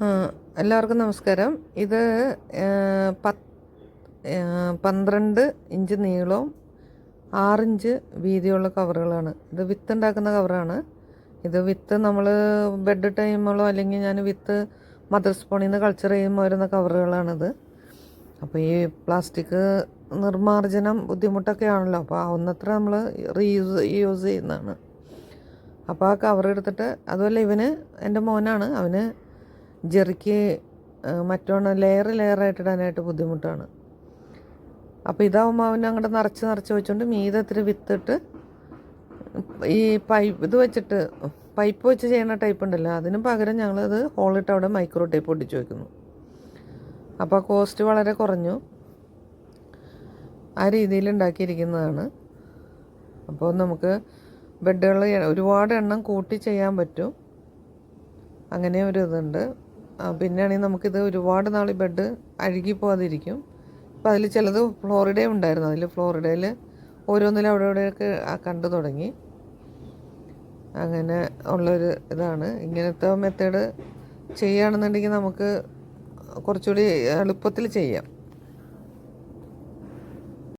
എല്ലാവർക്കും നമസ്കാരം. ഇത് പത്ത് പന്ത്രണ്ട് ഇഞ്ച് നീളവും ആറിഞ്ച് വീതിയുള്ള കവറുകളാണ്. ഇത് വിത്ത് ഉണ്ടാക്കുന്ന കവറാണ്. ഇത് വിത്ത് നമ്മൾ ബെഡ് ടൈമുകളോ അല്ലെങ്കിൽ ഞാൻ വിത്ത് മദർ സ്പൂണിൽ നിന്ന് കൾച്ചർ ചെയ്യുമ്പോൾ വരുന്ന കവറുകളാണിത്. അപ്പോൾ ഈ പ്ലാസ്റ്റിക് നിർമ്മാർജനം ബുദ്ധിമുട്ടൊക്കെ ആണല്ലോ അപ്പോൾ ആവുന്നത്ര നമ്മൾ റീയൂസ് യൂസ് ചെയ്യുന്നതാണ്. അപ്പോൾ ആ കവർ എടുത്തിട്ട് അതുപോലെ ഇവന് എന്റെ മോനാണ്. അവന് ജെറിക്ക് മറ്റോണം ലെയർ ലെയറായിട്ട് ഇടാനായിട്ട് ബുദ്ധിമുട്ടാണ്. അപ്പോൾ ഇതാവുമ്പോൾ അവൻ അങ്ങോട്ട് നിറച്ച് നിറച്ച് വെച്ചുകൊണ്ട് മീതെ ഇത്തിരി വിത്തിട്ട് ഈ പൈപ്പ് ഇത് വെച്ചിട്ട് പൈപ്പ് വെച്ച് ചെയ്യുന്ന ടൈപ്പ് ഉണ്ടല്ലോ അതിന് പകരം ഞങ്ങളത് ഹോളിട്ട് അവിടെ മൈക്രോ ടൈപ്പ് ഒട്ടിച്ച് വയ്ക്കുന്നു അപ്പോൾ കോസ്റ്റ് വളരെ കുറഞ്ഞു. ആ രീതിയിൽ ഉണ്ടാക്കിയിരിക്കുന്നതാണ്. അപ്പോൾ നമുക്ക് ബെഡുകൾ ഒരുപാട് എണ്ണം കൂട്ടി ചെയ്യാൻ പറ്റും. അങ്ങനെ ഒരു ഇതുണ്ട്. പിന്നെയാണെങ്കിൽ നമുക്കിത് ഒരുപാട് നാൾ ഈ ബെഡ് അഴുകി പോകാതിരിക്കും. അപ്പോൾ അതിൽ ചിലത് ഫ്ലോറിഡ ഉണ്ടായിരുന്നു. അതിൽ ഫ്ലോറിഡയിൽ ഓരോന്നിലും അവിടെ ഇവിടെയൊക്കെ കണ്ടു തുടങ്ങി. അങ്ങനെ ഉള്ളൊരു ഇതാണ്. ഇങ്ങനത്തെ മെത്തേഡ് ചെയ്യുകയാണെന്നുണ്ടെങ്കിൽ നമുക്ക് കുറച്ചുകൂടി എളുപ്പത്തിൽ ചെയ്യാം.